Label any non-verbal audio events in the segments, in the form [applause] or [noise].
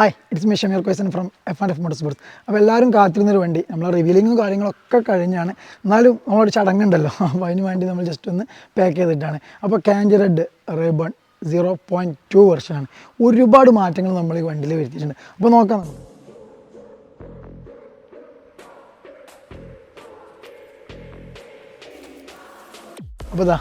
Hi it's me Shameer question from F and F motor sports അപ്പോൾ എല്ലാവരും കാത്തിരുന്നൊരു വണ്ടി. നമ്മൾ റിവീലിങ്ങും കാര്യങ്ങളൊക്കെ കഴിഞ്ഞാണ്. എന്നാലും നമ്മളൊരു ചടങ്ങുണ്ടല്ലോ. [laughs] അപ്പോൾ അതിന് വേണ്ടി നമ്മൾ ജസ്റ്റ് ഒന്ന് പാക്ക് ചെയ്തിട്ടാണ്. അപ്പോൾ കാഞ്ചി റെഡ് റേബൺ സീറോ പോയിന്റ് ടു വെർഷനാണ് ഒരുപാട് മാറ്റങ്ങൾ നമ്മൾ ഈ വണ്ടിയിൽ വരുത്തിയിട്ടുണ്ട്. അപ്പോൾ നോക്കാം. നമുക്ക് അപ്പോൾ ഇതാ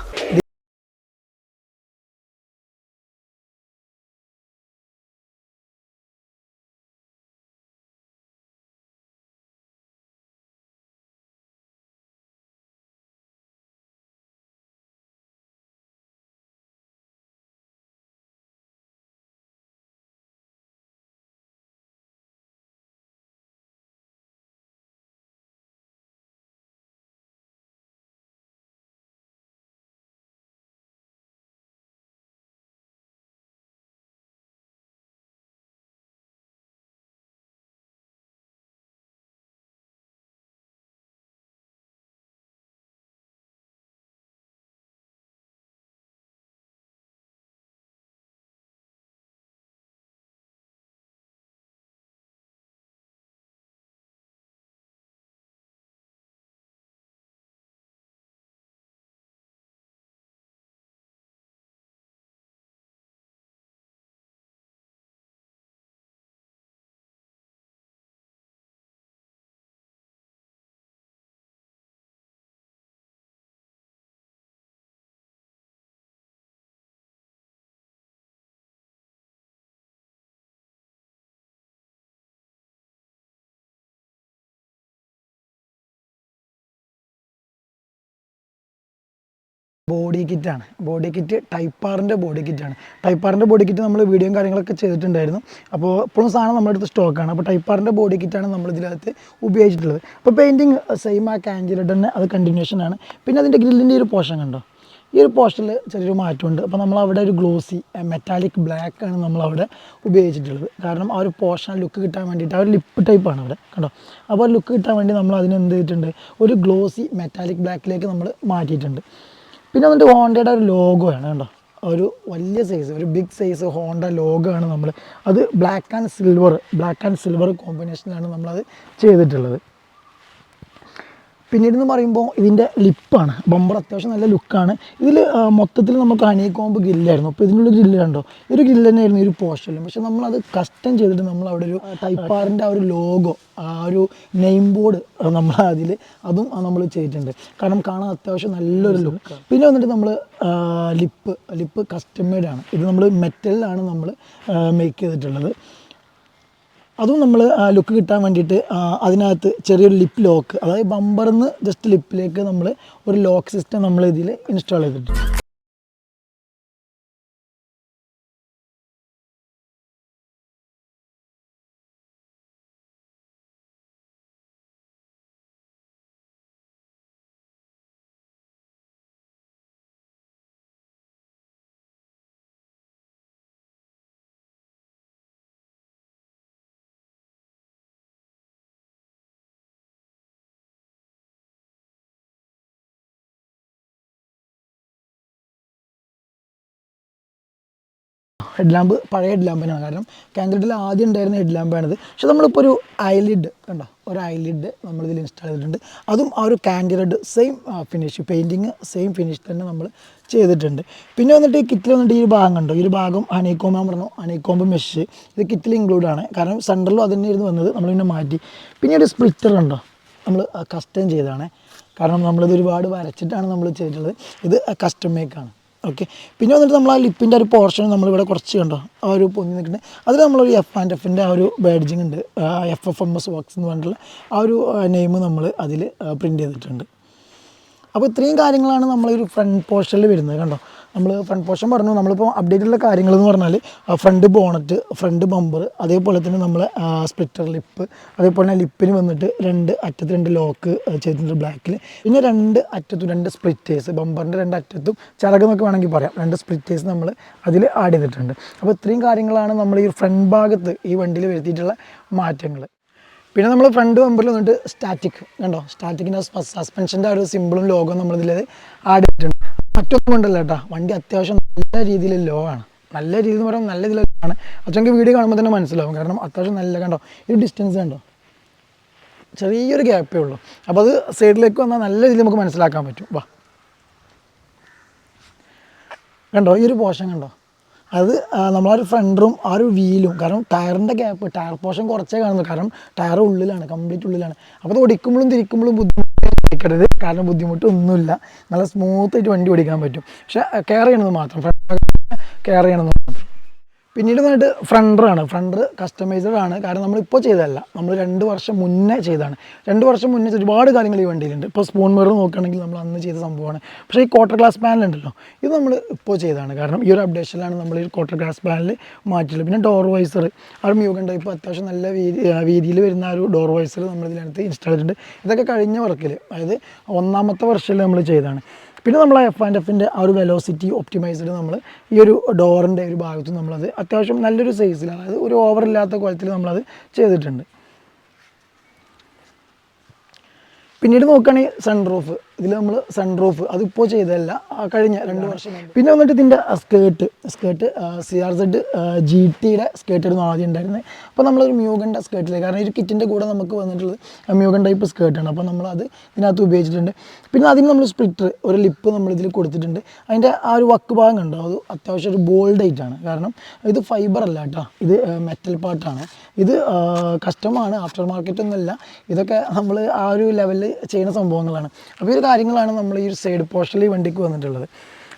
ബോഡി കിറ്റാണ് ബോഡി കിറ്റ് ടൈപ്പാറിന്റെ ബോഡി കിറ്റാണ് ടൈപ്പാറിന്റെ ബോഡി കിറ്റ് നമ്മൾ വീഡിയോയും കാര്യങ്ങളൊക്കെ ചെയ്തിട്ടുണ്ടായിരുന്നു. അപ്പോൾ ഇപ്പോഴും സാധനം നമ്മുടെ അടുത്ത് സ്റ്റോക്കാണ് അപ്പോൾ ടൈപ്പാറിന്റെ ബോഡി കിറ്റാണ് നമ്മൾ ഇതിനകത്ത് ഉപയോഗിച്ചിട്ടുള്ളത്. അപ്പോൾ പെയിന്റിങ് സെയിം ആ കാഞ്ചിലിട്ട് തന്നെ അത് കണ്ടിന്യൂഷൻ ആണ്. പിന്നെ അതിന്റെ ഗ്രില്ലിന്റെ ഒരു പോഷൻ കണ്ടോ? ഈ ഒരു പോർഷനിൽ ചെറിയൊരു മാറ്റമുണ്ട്. അപ്പോൾ നമ്മൾ അവിടെ ഒരു ഗ്ലോസി മെറ്റാലിക് ബ്ലാക്ക് ആണ് നമ്മൾ അവിടെ ഉപയോഗിച്ചിട്ടുള്ളത്. കാരണം ആ ഒരു പോഷൻ ലുക്ക് കിട്ടാൻ വേണ്ടിയിട്ട് ആ ഒരു ലിപ്പ് ടൈപ്പാണ് അവിടെ. കണ്ടോ? അപ്പോൾ ലുക്ക് കിട്ടാൻ വേണ്ടി നമ്മൾ അതിന് എന്ത് ചെയ്തിട്ടുണ്ട്? ഒരു ഗ്ലോസി മെറ്റാലിക് ബ്ലാക്കിലേക്ക് നമ്മൾ മാറ്റിയിട്ടുണ്ട്. പിന്നെ വന്നിട്ട് ഹോണ്ടയുടെ ഒരു ലോഗോ ആണ് കേട്ടോ ഒരു വലിയ സൈസ് ഒരു ബിഗ് സൈസ് ഹോണ്ട ലോഗോ ആണ് നമ്മൾ അത് black and silver black and silver കോമ്പിനേഷനിലാണ് നമ്മളത് ചെയ്തിട്ടുള്ളത്. പിന്നീട് എന്ന് പറയുമ്പോൾ ഇതിന്റെ ലിപ്പാണ്. ബമ്പർ അത്യാവശ്യം നല്ല ലുക്കാണ്. ഇതിൽ മൊത്തത്തിൽ നമുക്ക് ഹണിക്കോമ്പ് ഗില്ലായിരുന്നു ഗ്രില്ലായിരുന്നു. അപ്പോൾ ഇതിനുള്ള ഗ്രില്ല് കണ്ടോ? ഈ ഒരു ഗ്രില്ല് തന്നെയായിരുന്നു ഒരു പോസ്റ്ററിലും പക്ഷെ നമ്മളത് കസ്റ്റം ചെയ്തിട്ട് നമ്മൾ അവിടെ ഒരു ടൈപ്പാറിന്റെ ആ ഒരു ലോഗോ ആ ഒരു നെയിം ബോർഡ് നമ്മൾ അതിൽ അതും നമ്മൾ ചെയ്തിട്ടുണ്ട്. കാരണം കാണാൻ അത്യാവശ്യം നല്ലൊരു ലുക്ക് പിന്നെ വന്നിട്ട് നമ്മൾ ലിപ്പ് ലിപ്പ് കസ്റ്റം ആണ്. ഇത് നമ്മൾ മെറ്റലിലാണ് നമ്മൾ മേക്ക് ചെയ്തിട്ടുള്ളത്. അതും നമ്മൾ ലുക്ക് കിട്ടാൻ വേണ്ടിയിട്ട് അതിനകത്ത് ചെറിയൊരു ലിപ്പ് ലോക്ക് അതായത് ബമ്പറിൽ നിന്ന് ജസ്റ്റ് ലിപ്പിലേക്ക് നമ്മൾ ഒരു ലോക്ക് സിസ്റ്റം നമ്മൾ ഇതിൽ ഇൻസ്റ്റാൾ ചെയ്തിട്ടുണ്ട്. ഹെഡ് ലാമ്പ് പഴയ ഹെഡ് ലാമ്പ് തന്നെയാണ്. കാരണം കാൻഡിഡിൽ ആദ്യം ഉണ്ടായിരുന്ന ഹെഡ് ലാമ്പാണിത് പക്ഷെ നമ്മളിപ്പോൾ ഒരു ഐലിഡ് കണ്ടോ? ഒരു ഐലിഡ് നമ്മളിതിൽ ഇൻസ്റ്റാൾ ചെയ്തിട്ടുണ്ട്. അതും ആ ഒരു candid same finish painting same finish തന്നെ നമ്മൾ ചെയ്തിട്ടുണ്ട്. പിന്നെ വന്നിട്ട് ഈ കിറ്റിൽ വന്നിട്ട് ഈ ഒരു ഭാഗം കണ്ടോ? ഈ ഒരു ഭാഗം ഹണിക്കോമ്പ് ഞാൻ പറഞ്ഞു ഹണിക്കോമ്പ് മെഷ് ഇത് കിറ്റിൽ ഇൻക്ലൂഡ് ആണ്. കാരണം സെന്ററിലും അത് തന്നെയായിരുന്നു വന്നത്. നമ്മൾ പിന്നെ മാറ്റി. പിന്നെ ഒരു സ്പ്ലിറ്റർ ഉണ്ടോ നമ്മൾ കസ്റ്റം ചെയ്തതാണ്. കാരണം നമ്മളിത് ഒരുപാട് വരച്ചിട്ടാണ് നമ്മൾ ചെയ്തിട്ടുള്ളത്. ഇത് കസ്റ്റം മേക്കാണ് ഓക്കെ പിന്നെ വന്നിട്ട് നമ്മൾ ആ ലിപ്പിന്റെ ഒരു പോർഷൻ നമ്മളിവിടെ കുറച്ച് കണ്ടോ? ആ ഒരു പൊങ്ങി നിൽക്കുന്നത് അതിൽ നമ്മളൊരു എഫ് ആൻഡ് എഫിന്റെ ആ ഒരു ബാഡ്ജിങ് ഉണ്ട്. F F M S works എന്ന് പറഞ്ഞിട്ടുള്ള ആ ഒരു നെയിം നമ്മൾ അതിൽ പ്രിന്റ് ചെയ്തിട്ടുണ്ട്. അപ്പോൾ ഇത്രയും കാര്യങ്ങളാണ് നമ്മൾ ഫ്രണ്ട് പോർഷനിൽ വരുന്നത് കണ്ടോ? നമ്മൾ ഫ്രണ്ട് പോർഷൻ പറഞ്ഞു. നമ്മളിപ്പോൾ അപ്ഡേറ്റുള്ള കാര്യങ്ങൾ എന്ന് പറഞ്ഞാൽ ഫ്രണ്ട് ബോണറ്റ് ഫ്രണ്ട് ബമ്പർ അതേപോലെ തന്നെ നമ്മൾ സ്പ്ലിറ്റർ ലിപ്പ് അതേപോലെ തന്നെ ലിപ്പിന് വന്നിട്ട് രണ്ട് അറ്റത്ത് രണ്ട് ലോക്ക് ചെയ്തിട്ടുണ്ട് ബ്ലാക്കിൽ പിന്നെ രണ്ട് അറ്റത്തും രണ്ട് സ്പ്ലിറ്റേഴ്സ് ബമ്പറിന്റെ രണ്ട് അറ്റത്തും ചിറകെന്നൊക്കെ വേണമെങ്കിൽ പറയാം. രണ്ട് സ്പ്ലിറ്റേഴ്സ് നമ്മൾ അതിൽ ആഡ് ചെയ്തിട്ടുണ്ട്. അപ്പോൾ ഇത്രയും കാര്യങ്ങളാണ് നമ്മൾ ഈ ഫ്രണ്ട് ഭാഗത്ത് ഈ വണ്ടിയിൽ വരുത്തിയിട്ടുള്ള മാറ്റങ്ങൾ പിന്നെ നമ്മൾ ഫ്രണ്ട് ബമ്പറിൽ വന്നിട്ട് സ്റ്റാറ്റിക് കണ്ടോ? സ്റ്റാറ്റിക്കിന്റെ സസ്പെൻഷന്റെ ആ ഒരു സിമ്പിളും ലോഗോ നമ്മളിതിൽ ആഡ് ചെയ്തിട്ടുണ്ട്. മറ്റൊന്നും കൊണ്ടല്ല കേട്ടോ വണ്ടി അത്യാവശ്യം നല്ല രീതിയിൽ ലോ ആണ്. നല്ല രീതിയിൽ എന്ന് പറയുമ്പോൾ നല്ല ആണ്. അച്ഛനക്ക് വീഡിയോ കാണുമ്പോൾ തന്നെ മനസ്സിലാവും. കാരണം അത്യാവശ്യം നല്ല കണ്ടോ ഈ ഡിസ്റ്റൻസ് കണ്ടോ? ചെറിയൊരു ഗ്യാപ്പേ ഉള്ളൂ. അപ്പോൾ അത് സൈഡിലേക്ക് വന്നാൽ നല്ല രീതിയിൽ നമുക്ക് മനസ്സിലാക്കാൻ പറ്റും. വാ. കണ്ടോ ഈ ഒരു പോഷൻ കണ്ടോ? അത് നമ്മളൊരു റൂം ആ ഒരു വീലും കാരണം ടയറിന്റെ ഗ്യാപ്പ് ടയർ പോഷൻ കുറച്ചേ കാണുന്നു കാരണം ടയർ ഉള്ളിലാണ് കംപ്ലീറ്റ് ഉള്ളിലാണ്. അപ്പോൾ അത് ഓടിക്കുമ്പോഴും തിരിക്കുമ്പോഴും ബുദ്ധിമുട്ട് കാരണം ബുദ്ധിമുട്ടൊന്നുമില്ല. നല്ല സ്മൂത്ത് ആയിട്ട് വണ്ടി ഓടിക്കാൻ പറ്റും. പക്ഷെ കെയർ ചെയ്യണത് മാത്രം. കെയർ ചെയ്യണത് മാത്രം. പിന്നീട് വന്നിട്ട് ഫ്രണ്ടറാണ് ഫ്രണ്ടർ കസ്റ്റമൈസ്ഡ് ആണ്. കാരണം നമ്മളിപ്പോൾ ചെയ്തതല്ല. നമ്മൾ രണ്ട് വർഷം മുന്നേ ചെയ്തതാണ്. രണ്ട് വർഷം മുന്നേ ഒരുപാട് കാര്യങ്ങൾ ഈ വണ്ടിയിലുണ്ട്. ഇപ്പോൾ സ്പൂൺ മിറർ നോക്കുകയാണെങ്കിൽ നമ്മൾ അന്ന് ചെയ്ത സംഭവമാണ്. പക്ഷേ ഈ ക്വാർട്ടർ ഗ്ലാസ് പാനൽ ഉണ്ടല്ലോ ഇത് നമ്മൾ ഇപ്പോൾ ചെയ്തതാണ്. കാരണം ഈ ഒരു അപ്ഡേഷനിലാണ് നമ്മൾ ഈ ക്വാർട്ടർ ഗ്ലാസ് പാനൽ മാറ്റിയിട്ടുള്ളത്. പിന്നെ ഡോർ വൈസർ ആ മ്യൂഗൻ ടൈപ്പ് അത്യാവശ്യം നല്ല വീതി വീതിയിൽ വരുന്ന ഒരു ഡോർ വൈസർ നമ്മൾ ഇതിനകത്ത് ഇൻസ്റ്റാൾ ചെയ്തിട്ടുണ്ട്. ഇതൊക്കെ കഴിഞ്ഞ വർക്കിൽ അതായത് ഒന്നാമത്തെ വർഷത്തിൽ നമ്മൾ ചെയ്തതാണ്. പിന്നെ നമ്മൾ എഫ് ആൻഡ് എഫിന്റെ ആ ഒരു വെലോസിറ്റി ഒപ്റ്റിമൈസ്ഡ് നമ്മൾ ഈ ഒരു ഡോറിന്റെ ഒരു ഭാഗത്ത് നമ്മളത് അത്യാവശ്യം നല്ലൊരു സൈസിൽ അതായത് ഒരു ഓവർ ഇല്ലാത്ത നമ്മളത് ചെയ്തിട്ടുണ്ട്. പിന്നീട് നോക്കുകയാണെങ്കിൽ സൺറൂഫ് ഇതിൽ നമ്മൾ സൺറൂഫ് അതിപ്പോൾ ചെയ്തതല്ല കഴിഞ്ഞ രണ്ട് വർഷം. പിന്നെ വന്നിട്ട് ഇതിന്റെ skirt skirt C R Z G ടിയുടെ സ്കേർട്ടായിരുന്നു ആദ്യം ഉണ്ടായിരുന്നത്. അപ്പോൾ നമ്മളൊരു മ്യൂഗന്റെ സ്കേർട്ടിലേക്ക് കാരണം ഒരു കിറ്റിന്റെ കൂടെ നമുക്ക് വന്നിട്ടുള്ളത് മ്യൂഗൻ ടൈപ്പ് സ്കേർട്ടാണ് അപ്പോൾ നമ്മളത് ഇതിനകത്ത് ഉപയോഗിച്ചിട്ടുണ്ട്. പിന്നെ അതിന് നമ്മൾ സ്പ്ലിറ്റർ ഒരു ലിപ്പ് നമ്മൾ ഇതിൽ കൊടുത്തിട്ടുണ്ട്. അതിന്റെ ആ ഒരു വക്ക് ഭാഗം കണ്ടോ? അത് അത്യാവശ്യം ഒരു ബോൾഡ് ആയിട്ടാണ് കാരണം ഇത് ഫൈബർ അല്ല കേട്ടോ. ഇത് മെറ്റൽ പാർട്ടാണ് ഇത് കസ്റ്റമാണ് ആഫ്റ്റർ മാർക്കറ്റ് ഒന്നുമല്ല. ഇതൊക്കെ നമ്മൾ ആ ഒരു ലെവലിൽ ചെയ്യുന്ന സംഭവങ്ങളാണ്. അപ്പോൾ ഈ കാര്യങ്ങളാണ് നമ്മൾ ഈ സൈഡ് പോർഷനിൽ വണ്ടിക്ക് വന്നിട്ടുള്ളത്.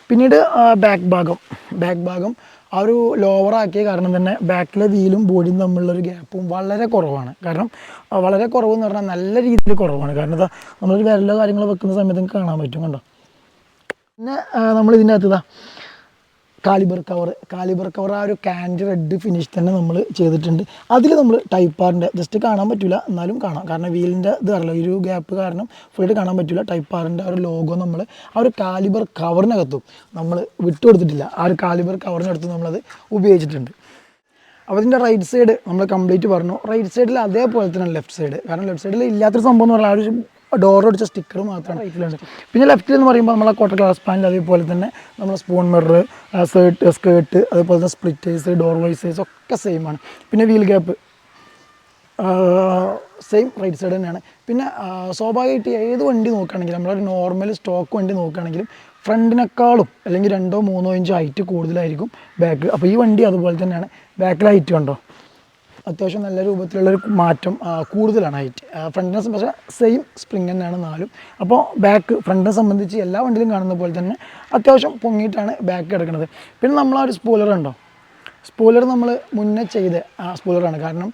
പിന്നീട് ബാക്ക് ഭാഗം. ബാക്ക് ഭാഗം ആ ഒരു ലോവർ ആക്കിയ കാരണം തന്നെ ബാക്കിലെ വീലും ബോഡിയും തമ്മിലുള്ളൊരു ഗ്യാപ്പും വളരെ കുറവാണ്. കാരണം വളരെ കുറവെന്ന് പറഞ്ഞാൽ നല്ല രീതിയിൽ കുറവാണ്. കാരണം ഇതാ നമ്മളൊരു വിരലോ കാര്യങ്ങളോ വെക്കുന്ന സമയത്ത് കാണാൻ പറ്റും കണ്ടോ? പിന്നെ നമ്മൾ ഇതിന്റെ അകത്ത് കാലിബർ കവർ കാലിബർ കവർ ആ ഒരു കാൻഡ് റെഡ് ഫിനിഷ് തന്നെ നമ്മൾ ചെയ്തിട്ടുണ്ട്. അതിൽ നമ്മൾ ടൈപ്പാറിന്റെ ജസ്റ്റ് കാണാൻ പറ്റില്ല എന്നാലും കാണാം. കാരണം വീലിന്റെ ഇത് അറിയില്ല ഒരു ഗ്യാപ്പ് കാരണം ഫുള്ളായിട്ട് കാണാൻ പറ്റില്ല ടൈപ്പാറിന്റെ ആ ഒരു ലോഗോ നമ്മൾ ആ ഒരു കാലിബർ കവറിനകത്തും നമ്മൾ വിട്ടു കൊടുത്തിട്ടില്ല ആ ഒരു കാലിബർ കവറിനകത്തും നമ്മളത് ഉപയോഗിച്ചിട്ടുണ്ട്. അപ്പോൾ ഇതിന്റെ റൈറ്റ് സൈഡ് നമ്മൾ കംപ്ലീറ്റ് പറഞ്ഞു. റൈറ്റ് സൈഡിൽ അതേപോലെ തന്നെ ലെഫ്റ്റ് സൈഡ് കാരണം ലെഫ്റ്റ് സൈഡിൽ ഇല്ലാത്തൊരു സംഭവം എന്ന് പറഞ്ഞാൽ ആ ഒരു ഡോർ അടിച്ച സ്റ്റിക്കർ മാത്രമാണ് റൈറ്റിലുണ്ട് പിന്നെ ലെഫ്റ്റിൽ എന്ന് പറയുമ്പോൾ നമ്മളെ ക്വാർട്ടർ ഗ്ലാസ് പാനൽ അതേപോലെ തന്നെ നമ്മൾ സ്പൂൺ മിറർ സേർട്ട് സ്കേർട്ട് അതേപോലെ തന്നെ സ്പ്ലിറ്റേഴ്സ് ഡോർ വൈസേഴ്സ് ഒക്കെ സെയിം ആണ്. പിന്നെ wheel gap same right side തന്നെയാണ്. പിന്നെ സ്വാഭാവികമായിട്ട് ഏത് വണ്ടി നോക്കുകയാണെങ്കിലും നമ്മളൊരു നോർമൽ സ്റ്റോക്ക് വണ്ടി നോക്കുകയാണെങ്കിലും ഫ്രണ്ടിനേക്കാളും അല്ലെങ്കിൽ രണ്ടോ മൂന്നോ ഇഞ്ച് ഹൈറ്റ് കൂടുതലായിരിക്കും ബാക്ക് അപ്പോൾ ഈ വണ്ടി അതുപോലെ തന്നെയാണ്. ബാക്കിൽ ഹൈറ്റ് കണ്ടോ? അത്യാവശ്യം നല്ല രൂപത്തിലുള്ളൊരു മാറ്റം കൂടുതലാണ് ഹൈറ്റ് ഫ്രണ്ടിനെ പക്ഷേ സെയിം സ്പ്രിങ് തന്നെയാണ് നാലും. അപ്പോൾ ബാക്ക് ഫ്രണ്ടിനെ സംബന്ധിച്ച് എല്ലാ വണ്ടിയിലും കാണുന്ന പോലെ തന്നെ അത്യാവശ്യം പൊങ്ങിയിട്ടാണ് ബാക്ക് കിടക്കുന്നത്. പിന്നെ നമ്മൾ ഒരു സ്പോയിലർ ഉണ്ടോ? സ്പോയിലർ നമ്മൾ മുന്നേ ചെയ്ത ആ സ്പോയിലറാണ് കാരണം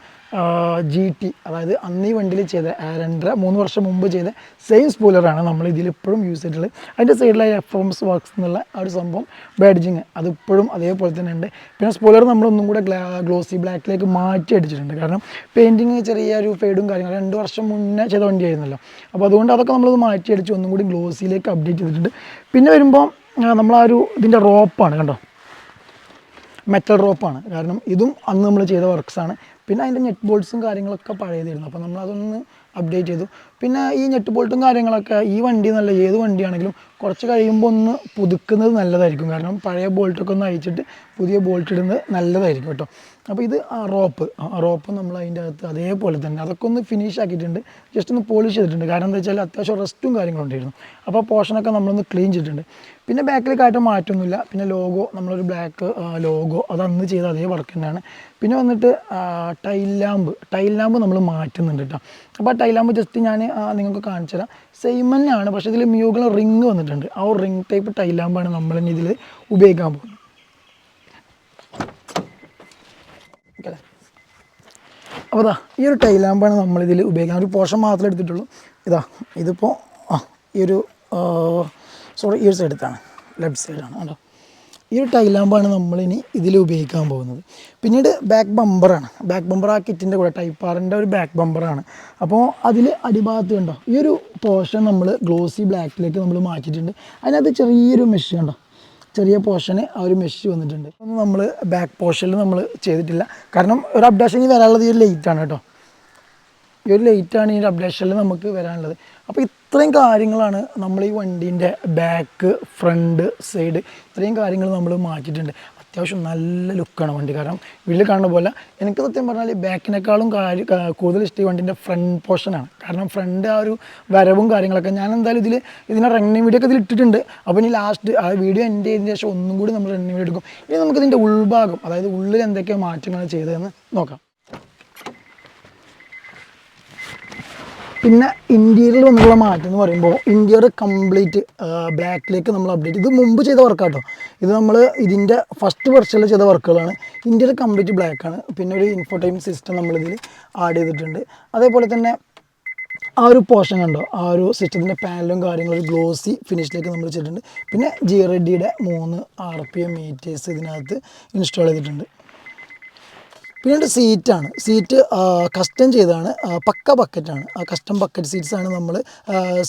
ജി ടി അതായത് അന്ന് ഈ വണ്ടിയിൽ ചെയ്ത രണ്ടര മൂന്ന് വർഷം മുമ്പ് ചെയ്ത സെയിം സ്പൂലറാണ് നമ്മൾ ഇതിൽ ഇപ്പോഴും യൂസ് ചെയ്തിട്ടുള്ളത്. അതിന്റെ സൈഡിലായി എഫ് എസ് വർക്ക്സ് എന്നുള്ള ആ ഒരു സംഭവം ബാഡ്ജിങ് അതിപ്പോഴും അതേപോലെ തന്നെ ഉണ്ട്. പിന്നെ സ്പൂലർ നമ്മളൊന്നും കൂടെ ഗ്ലോസി ബ്ലാക്കിലേക്ക് മാറ്റി അടിച്ചിട്ടുണ്ട്. കാരണം പെയിന്റിങ് ചെറിയ ഒരു ഫെയ്ഡും കാര്യങ്ങളും രണ്ട് വർഷം മുന്നേ ചെയ്ത വണ്ടിയായിരുന്നല്ലോ. അപ്പോൾ അതുകൊണ്ട് അതൊക്കെ നമ്മളത് മാറ്റി അടിച്ച് ഒന്നും കൂടി ഗ്ലോസിയിലേക്ക് അപ്ഡേറ്റ് ചെയ്തിട്ടുണ്ട്. പിന്നെ വരുമ്പോൾ നമ്മൾ ആ ഒരു ഇതിന്റെ റോപ്പാണ് കണ്ടോ? മെറ്റൽ റോപ്പാണ് കാരണം ഇതും അന്ന് നമ്മൾ ചെയ്ത വർക്ക്സാണ് പിന്നെ അതിന്റെ നെറ്റ് ബോൾട്ട്സും കാര്യങ്ങളൊക്കെ പഴയതായിരുന്നു. അപ്പോൾ നമ്മളതൊന്ന് അപ്ഡേറ്റ് ചെയ്തു. പിന്നെ ഈ നെറ്റ് ബോൾട്ടും കാര്യങ്ങളൊക്കെ ഈ വണ്ടി നല്ല ഏത് വണ്ടിയാണെങ്കിലും കുറച്ച് കഴിയുമ്പോൾ ഒന്ന് പുതുക്കുന്നത് നല്ലതായിരിക്കും. കാരണം പഴയ ബോൾട്ടൊക്കെ ഒന്ന് അയച്ചിട്ട് പുതിയ ബോൾട്ട് ഇടുന്നത് നല്ലതായിരിക്കും കേട്ടോ. അപ്പോൾ ഇത് ആ റോപ്പ് ആ റോപ്പ് നമ്മൾ അതിന്റെ അകത്ത് അതേപോലെ തന്നെ അതൊക്കെ ഒന്ന് ഫിനിഷ് ആക്കിയിട്ടുണ്ട്. ജസ്റ്റ് ഒന്ന് പോളിഷ് ചെയ്തിട്ടുണ്ട്. കാരണം എന്താ വെച്ചാൽ അത്യാവശ്യം റെസ്റ്റും കാര്യങ്ങളും ഉണ്ടായിരുന്നു. അപ്പോൾ പോർഷനൊക്കെ നമ്മളൊന്ന് ക്ലീൻ ചെയ്തിട്ടുണ്ട്. പിന്നെ ബാക്കിൽ കാര്യം മാറ്റമൊന്നുമില്ല പിന്നെ ലോഗോ നമ്മളൊരു ബ്ലാക്ക് ലോഗോ അത് അന്ന് ചെയ്ത അതേ വർക്ക് തന്നെയാണ്. പിന്നെ വന്നിട്ട് ടൈൽ ലാമ്പ് ടൈൽ ലാമ്പ് നമ്മൾ മാറ്റുന്നുണ്ട് കേട്ടോ അപ്പോൾ ടൈൽ ലാമ്പ് ജസ്റ്റ് ഞാൻ നിങ്ങൾക്ക് കാണിച്ചു തരാം. സെയിം തന്നെയാണ് പക്ഷേ ഇതിൽ മ്യൂഗിൾ റിങ് വന്നിട്ടുണ്ട്. ആ ഒരു റിങ് ടൈപ്പ് ടൈൽ ലാമ്പാണ് നമ്മൾ ഇതിൽ ഉപയോഗിക്കാൻ പോകുന്നത് ഓക്കെ അല്ലേ അപ്പോൾ ഇതാ ഈ ഒരു ടൈലാമ്പാണ് നമ്മളിതിൽ ഉപയോഗിക്കാൻ ഒരു പോർഷൻ മാത്രമേ എടുത്തിട്ടുള്ളൂ. ഇതാ ഇതിപ്പോൾ ആ ഈ ഒരു സോറി ഈ ഒരു സൈഡ് എടുത്താണ് ലെഫ്റ്റ് സൈഡാണ് കേട്ടോ. ഈ ഒരു ടൈലാമ്പാണ് നമ്മളിനി ഇതിൽ ഉപയോഗിക്കാൻ പോകുന്നത്. പിന്നീട് ബാക്ക് ബമ്പറാണ് ബാക്ക് ബമ്പർ ആ കിറ്റിന്റെ കൂടെ ടൈപ്പ് ആറിന്റെ ഒരു ബാക്ക് ബമ്പറാണ് അപ്പോൾ അതിൽ അടിഭാഗത്ത് കണ്ടോ ഈ ഒരു പോർഷൻ നമ്മൾ ഗ്ലോസി ബ്ലാക്കിലേക്ക് നമ്മൾ മാറ്റിയിട്ടുണ്ട്. അതിനകത്ത് ചെറിയൊരു മെഷീൻ കണ്ടോ ചെറിയ പോർഷന് ആ ഒരു മെഷ് വന്നിട്ടുണ്ട്. ഒന്നും നമ്മൾ ബാക്ക് പോർഷനിൽ നമ്മൾ ചെയ്തിട്ടില്ല. കാരണം ഒരു അപ്ഡേഷൻ ഇനി വരാനുള്ളത് ഈ ഒരു ലേറ്റാണ് കേട്ടോ. ഈ ഒരു ലേറ്റാണ് ഈ ഒരു അപ്ഡേഷനിൽ നമുക്ക് വരാനുള്ളത്. അപ്പോൾ ഇത്രയും കാര്യങ്ങളാണ് നമ്മൾ ഈ വണ്ടീന്റെ ബാക്ക് ഫ്രണ്ട് സൈഡ് ഇത്രയും കാര്യങ്ങൾ നമ്മൾ മാറ്റിയിട്ടുണ്ട്. അത്യാവശ്യം നല്ല ലുക്കാണ് വണ്ടി. കാരണം വീട്ടിൽ കാണുന്ന പോലെ എനിക്ക് സത്യം പറഞ്ഞാൽ ഈ ബാക്കിനേക്കാളും കൂടുതൽ ഇഷ്ടം ഈ വണ്ടിന്റെ ഫ്രണ്ട് പോർഷനാണ് കാരണം ഫ്രണ്ട് ആ ഒരു വരവും കാര്യങ്ങളൊക്കെ ഞാൻ എന്തായാലും ഇതിൽ ഇതിനെ റണ്ണിങ് വീഡിയോ ഒക്കെ ഇതിൽ ഇട്ടിട്ടുണ്ട്. അപ്പോൾ ഇനി ലാസ്റ്റ് ആ വീഡിയോ എന്റെ ചെയ്തതിന് ശേഷം ഒന്നും കൂടി നമ്മൾ റണ്ണിങ് വീഡിയോ എടുക്കും. ഇനി നമുക്കിതിന്റെ ഉൾഭാഗം അതായത് ഉള്ളിൽ എന്തൊക്കെയാണ് മാറ്റങ്ങൾ ചെയ്തതെന്ന് നോക്കാം. പിന്നെ ഇന്റീരിയൽ വന്നിട്ടുള്ള മാറ്റം എന്ന് പറയുമ്പോൾ ഇന്റീരിയർ കംപ്ലീറ്റ് ബ്ലാക്കിലേക്ക് നമ്മൾ അപ്ഡേറ്റ് ഇത് മുമ്പ് ചെയ്ത വർക്കാട്ടോ ഇത് നമ്മൾ ഇതിന്റെ ഫസ്റ്റ് വെർഷനിൽ ചെയ്ത വർക്കുകളാണ് ഇന്റീരിയർ കംപ്ലീറ്റ് ബ്ലാക്കാണ് പിന്നെ ഒരു ഇൻഫോടൈം സിസ്റ്റം നമ്മളിതിൽ ആഡ് ചെയ്തിട്ടുണ്ട്. അതേപോലെ തന്നെ ആ ഒരു പോർഷൻ കണ്ടോ? ആ ഒരു സിസ്റ്റത്തിന്റെ പാനലും കാര്യങ്ങളും ഒരു ഗ്ലോസി ഫിനിഷിലേക്ക് നമ്മൾ വെച്ചിട്ടുണ്ട് പിന്നെ ജി റെഡിയുടെ മൂന്ന് ആർ പി എം മീറ്റേഴ്സ് ഇതിനകത്ത് ഇൻസ്റ്റാൾ ചെയ്തിട്ടുണ്ട്. പിന്നീട് സീറ്റാണ് സീറ്റ് കസ്റ്റം ചെയ്താണ് പക്ക ബക്കറ്റാണ് കസ്റ്റം ബക്കറ്റ് സീറ്റ്സ് ആണ് നമ്മൾ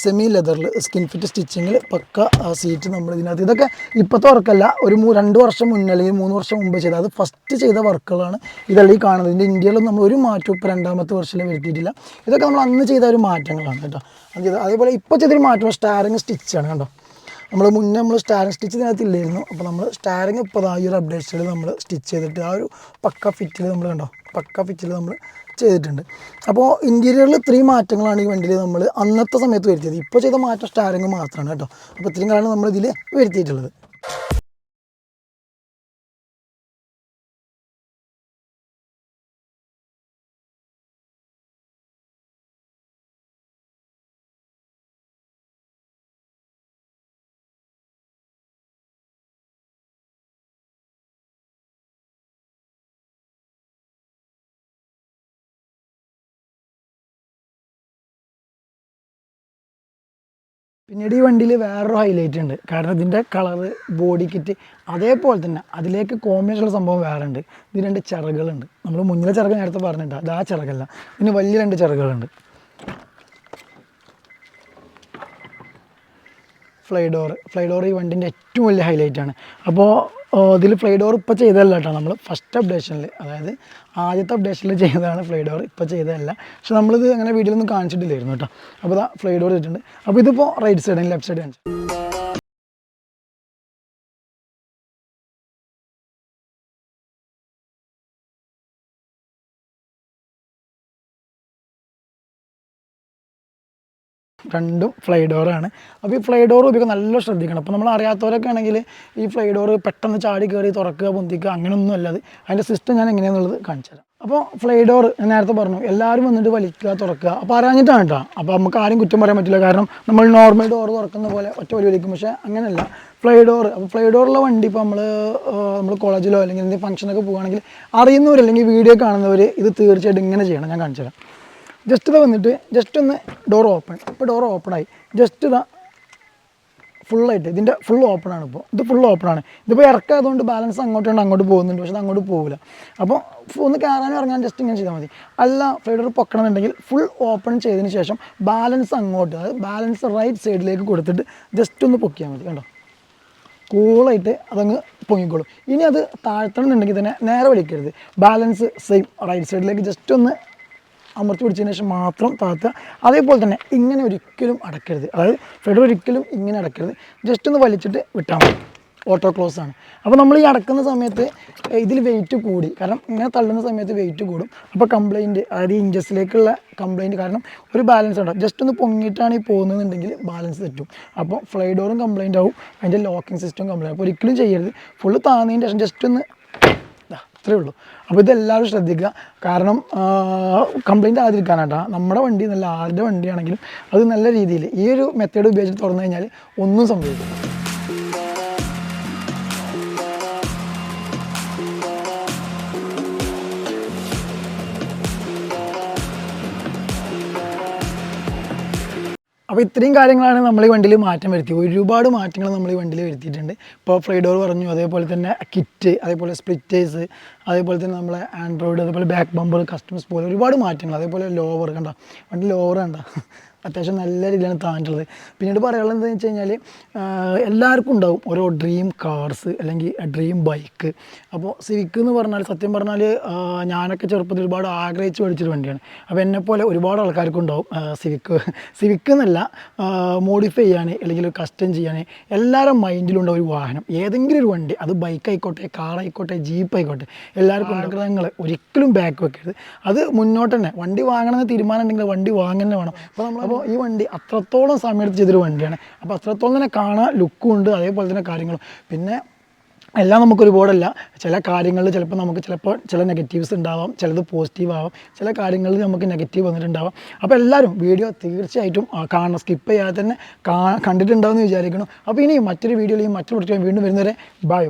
സെമി ലെതറിൽ സ്കിൻ ഫിറ്റ് സ്റ്റിച്ചിങ്ങിൽ പക്ക സീറ്റ് നമ്മൾ ഇതിനകത്ത്. ഇതൊക്കെ ഇപ്പോഴത്തെ വർക്കല്ല. ഒരു രണ്ട് വർഷം മുന്നേ അല്ലെങ്കിൽ മൂന്ന് വർഷം മുമ്പ് ചെയ്ത അത് ഫസ്റ്റ് ചെയ്ത വർക്കുകളാണ് ഇതെല്ലാം ഈ കാണുന്നത്. ഇതിന്റെ ഇന്ത്യയിലും നമ്മൾ ഒരു മാറ്റവും ഇപ്പോൾ രണ്ടാമത്തെ വർഷത്തിൽ വരുത്തിയിട്ടില്ല. ഇതൊക്കെ നമ്മൾ അന്ന് ചെയ്ത ഒരു മാറ്റങ്ങളാണ് കേട്ടോ. അതേപോലെ ഇപ്പോൾ ചെയ്തൊരു മാറ്റം സ്റ്റാറിങ് സ്റ്റിച്ചാണ് കേട്ടോ നമ്മൾ മുന്നേ നമ്മൾ സ്റ്റാരിങ് സ്റ്റിച്ച് ഇതിനകത്തില്ലായിരുന്നു. അപ്പോൾ നമ്മൾ സ്റ്റാരിങ് ഇപ്പോൾ ആ ഒരു അപ്ഡേഷനിൽ നമ്മൾ സ്റ്റിച്ച് ചെയ്തിട്ട് ആ ഒരു പക്ക ഫിറ്റിൽ നമ്മൾ കണ്ടോ? പക്ക ഫിറ്റിൽ നമ്മൾ ചെയ്തിട്ടുണ്ട്. അപ്പോൾ ഇന്റീരിയറിൽ ഇത്രയും മാറ്റങ്ങളാണ് ഈ വണ്ടിയിൽ നമ്മൾ അന്നത്തെ സമയത്ത് വരുത്തിയത്. ഇപ്പോൾ ചെയ്ത മാറ്റം സ്റ്റാരിങ് മാത്രമാണ് കേട്ടോ. അപ്പോൾ ഇത്രയും കാലം നമ്മൾ ഇതിൽ വരുത്തിയിട്ടുള്ളത്. പിന്നീട് ഈ വണ്ടിയിൽ വേറൊരു ഹൈലൈറ്റ് ഉണ്ട്. കാരണം ഇതിന്റെ കളറ് ബോഡി കിറ്റ് അതേപോലെ തന്നെ അതിലേക്ക് കോമ്പിനേഷനുള്ള സംഭവം വേറെ ഉണ്ട്. ഇതിന് രണ്ട് ചിറകുകളുണ്ട്. നമ്മൾ മുന്നിലെ ചിറക് നേരത്തെ പറഞ്ഞിട്ടുണ്ട്. അത് ആ ചിറകല്ല. ഇതിന് വലിയ രണ്ട് ചിറകുകളുണ്ട്. ഫ്ലൈ ഡോർ ഫ്ലൈ ഡോർ ഈ വണ്ടിന്റെ ഏറ്റവും വലിയ ഹൈലൈറ്റ് ആണ്. അപ്പോൾ ഇതിൽ ഫ്ലൈ ഡോർ ഇപ്പോൾ ചെയ്തതല്ല കേട്ടോ നമ്മൾ ഫസ്റ്റ് അപ്ഡേഷനിൽ അതായത് ആദ്യത്തെ അപ്ഡേഷനിൽ ചെയ്തതാണ് ഫ്ലൈ ഡോർ ഇപ്പോൾ ചെയ്തതല്ല. പക്ഷെ നമ്മളിത് അങ്ങനെ വീഡിയോയിലൊന്നും കാണിച്ചിട്ടില്ലായിരുന്നു കേട്ടോ. അപ്പോൾ ഇതാ ഫ്ലൈ ഡോർ ചെയ്തിട്ടുണ്ട് അപ്പോൾ ഇതിപ്പോൾ റൈറ്റ് സൈഡ് ലെഫ്റ്റ് സൈഡ് കാണിച്ചു. രണ്ടും ഫ്ലൈ ഡോറാണ് അപ്പോൾ ഈ ഫ്ലൈ ഡോർ ഉപയോഗിക്കാൻ നല്ല ശ്രദ്ധിക്കണം. അപ്പോൾ നമ്മൾ അറിയാത്തവരൊക്കെ ആണെങ്കിൽ ഈ ഫ്ലൈ ഡോർ പെട്ടെന്ന് ചാടി കയറി തുറക്കുക പൊന്തിക്കുക അങ്ങനെയൊന്നും അല്ലാതെ അതിന്റെ സിസ്റ്റം ഞാൻ എങ്ങനെയാണെന്നുള്ളത് കാണിച്ചു തരാം. അപ്പോൾ ഫ്ലൈ ഡോർ ഞാൻ നേരത്തെ പറഞ്ഞു എല്ലാവരും വന്നിട്ട് വലിക്കുക തുറക്കുക. അപ്പോൾ അറിയാഞ്ഞിട്ടാണ് കേട്ടോ. അപ്പോൾ നമുക്ക് ആരും കുറ്റം പറയാൻ പറ്റില്ല. കാരണം നമ്മൾ നോർമൽ ഡോർ തുറക്കുന്ന പോലെ ഒറ്റ വലി വലിക്കും പക്ഷേ അങ്ങനെയല്ല. ഫ്ലൈ ഡോർ അപ്പോൾ ഫ്ലൈ ഡോറുള്ള വണ്ടി ഇപ്പോൾ നമ്മൾ നമ്മൾ കോളേജിലോ അല്ലെങ്കിൽ എന്തെങ്കിലും ഫംഗ്ഷനൊക്കെ പോകുകയാണെങ്കിൽ അറിയുന്നവർ അല്ലെങ്കിൽ വീഡിയോ കാണുന്നവർ ഇത് തീർച്ചയായിട്ടും ഇങ്ങനെ ചെയ്യണം. ഞാൻ കാണിച്ചു തരാം. ജസ്റ്റ് ഇതാ വന്നിട്ട് ജസ്റ്റ് ഒന്ന് ഡോർ ഓപ്പൺ ഇപ്പോൾ ഡോർ ഓപ്പൺ ആയി. ജസ്റ്റ് ഇതാ ഫുള്ളായിട്ട് ഇതിന്റെ ഫുൾ ഓപ്പൺ ആണ് ഇപ്പോൾ ഇത് ഫുൾ ഓപ്പൺ ആണ്. ഇതിപ്പോൾ ഇറക്കാതുകൊണ്ട് ബാലൻസ് അങ്ങോട്ടുണ്ട് അങ്ങോട്ട് പോകുന്നുണ്ട്. പക്ഷേ അങ്ങോട്ട് പോകില്ല അപ്പോൾ ഒന്ന് കയറാനും ഇറങ്ങാൻ ജസ്റ്റ് ഇങ്ങനെ ചെയ്താൽ മതി. അല്ല ഫ്ലൈഡർ പൊക്കണമെന്നുണ്ടെങ്കിൽ ഫുൾ ഓപ്പൺ ചെയ്തതിന് ശേഷം ബാലൻസ് അങ്ങോട്ട് അതായത് ബാലൻസ് റൈറ്റ് സൈഡിലേക്ക് കൊടുത്തിട്ട് ജസ്റ്റ് ഒന്ന് പൊക്കിയാൽ മതി. കണ്ടോ? കൂളായിട്ട് അതങ്ങ് പൊങ്ങിക്കോളും. ഇനി അത് താഴ്ത്തണമെന്നുണ്ടെങ്കിൽ തന്നെ നേരെ വലിക്കരുത്. ബാലൻസ് സെയിം റൈറ്റ് സൈഡിലേക്ക് ജസ്റ്റ് ഒന്ന് അമർത്തി പിടിച്ചതിന് ശേഷം മാത്രം താഴ്ത്തുക അതേപോലെ തന്നെ ഇങ്ങനെ ഒരിക്കലും അടക്കരുത്. അതായത് ഫ്രെഡ് ഒരിക്കലും ഇങ്ങനെ അടക്കരുത്. ജസ്റ്റ് ഒന്ന് വലിച്ചിട്ട് വിട്ടാൽ മതി. ഓട്ടോ ക്ലോസ് ആണ്. അപ്പോൾ നമ്മൾ ഈ അടക്കുന്ന സമയത്ത് ഇതിൽ വെയിറ്റ് കൂടി. കാരണം ഇങ്ങനെ തള്ളുന്ന സമയത്ത് വെയിറ്റ് കൂടും. അപ്പോൾ കംപ്ലയിന്റ് അതായത് ഈ ഇഞ്ചസിലേക്കുള്ള കംപ്ലയിന്റ് കാരണം ഒരു ബാലൻസ് ഉണ്ടാവും. ജസ്റ്റ് ഒന്ന് പൊങ്ങിയിട്ടാണ് ഈ പോകുന്നതെന്നുണ്ടെങ്കിൽ ബാലൻസ് തെറ്റും. അപ്പോൾ ഫ്ലൈ ഡോറും കംപ്ലയിന്റ് ആവും. അതിന്റെ ലോക്കിംഗ് സിസ്റ്റം കംപ്ലയിന്റ് അപ്പോൾ ഒരിക്കലും ചെയ്യരുത്. ഫുള്ള് താന്നതിന് ശേഷം ജസ്റ്റ് ഒന്ന് അത്രേ ഉള്ളൂ. അപ്പോൾ ഇതെല്ലാവരും ശ്രദ്ധിക്കുക കാരണം കംപ്ലയിന്റ് ആതിരിക്കാനാട്ടാ നമ്മുടെ വണ്ടി നല്ല ആരുടെ വണ്ടിയാണെങ്കിലും അത് നല്ല രീതിയിൽ ഈ ഒരു മെത്തേഡ് ഉപയോഗിച്ച് തുറന്നു കഴിഞ്ഞാൽ ഒന്നും സംഭവിക്കില്ല. അപ്പോൾ ഇത്രയും കാര്യങ്ങളാണ് നമ്മൾ ഈ വണ്ടിയിൽ മാറ്റം വരുത്തി. ഒരുപാട് മാറ്റങ്ങൾ നമ്മൾ ഈ വണ്ടിയിൽ വരുത്തിയിട്ടുണ്ട്. ഇപ്പോൾ ഫ്ലൈഡോർ പറഞ്ഞു അതേപോലെ തന്നെ കിറ്റ് അതേപോലെ സ്പ്ലിറ്റേഴ്സ് അതേപോലെ തന്നെ നമ്മളെ ആൻഡ്രോയിഡ് അതേപോലെ ബാക്ക് ബമ്പർ കസ്റ്റംസ് പോലെ ഒരുപാട് മാറ്റങ്ങൾ അതേപോലെ ലോവർ കണ്ടോ? വണ്ടി ലോവർ കണ്ട? അത്യാവശ്യം നല്ല രീതിയിലാണ് താണ്ടുള്ളത് പിന്നീട് പറയാനുള്ളത് എന്താണെന്ന് വെച്ച് കഴിഞ്ഞാൽ എല്ലാവർക്കും ഉണ്ടാവും ഓരോ ഡ്രീം കാർസ് അല്ലെങ്കിൽ ഡ്രീം ബൈക്ക് അപ്പോൾ സിവിക്ക് എന്ന് പറഞ്ഞാൽ സത്യം പറഞ്ഞാൽ ഞാനൊക്കെ ചെറുപ്പത്തിൽ ഒരുപാട് ആഗ്രഹിച്ച് മേടിച്ചൊരു വണ്ടിയാണ്. അപ്പോൾ എന്നെപ്പോലെ ഒരുപാട് ആൾക്കാർക്കും ഉണ്ടാവും സിവിക്ക് സിവിക്ക് എന്നല്ല മോഡിഫൈ ചെയ്യാൻ അല്ലെങ്കിൽ കസ്റ്റം ചെയ്യാൻ എല്ലാവരും മൈൻഡിലുണ്ട ഒരു വാഹനം. ഏതെങ്കിലും ഒരു വണ്ടി അത് ബൈക്ക് ആയിക്കോട്ടെ കാർ ആയിക്കോട്ടെ ജീപ്പ് ആയിക്കോട്ടെ എല്ലാവർക്കും ആഗ്രഹങ്ങൾ ഒരിക്കലും ബാക്ക് വെക്കരുത്. അത് മുന്നോട്ട് തന്നെ വണ്ടി വാങ്ങണമെന്ന് തീരുമാനം ഉണ്ടെങ്കിൽ വണ്ടി വാങ്ങുന്നതന്നെ വേണം. അപ്പോൾ നമ്മൾ അപ്പോൾ ഈ വണ്ടി അത്രത്തോളം സമയത്ത് ചെയ്തൊരു വണ്ടിയാണ്. അപ്പോൾ അത്രത്തോളം തന്നെ കാണാൻ ലുക്കും ഉണ്ട് അതേപോലെ തന്നെ കാര്യങ്ങളും. പിന്നെ എല്ലാം നമുക്ക് ഒരുപാടല്ല ചില കാര്യങ്ങളിൽ ചിലപ്പോൾ നമുക്ക് ചിലപ്പോൾ ചില നെഗറ്റീവ്സ് ഉണ്ടാവാം ചിലത് പോസിറ്റീവ് ആവാം ചില കാര്യങ്ങളിൽ നമുക്ക് നെഗറ്റീവ് വന്നിട്ടുണ്ടാവാം. അപ്പോൾ എല്ലാവരും വീഡിയോ തീർച്ചയായിട്ടും കാണണം. സ്കിപ്പ് ചെയ്യാതെ തന്നെ കാ കണ്ടിട്ടുണ്ടാവുമെന്ന് വിചാരിക്കണം അപ്പോൾ ഇനി മറ്റൊരു വീഡിയോയിൽ മറ്റൊരു വീണ്ടും വരുന്നവരെ ബൈ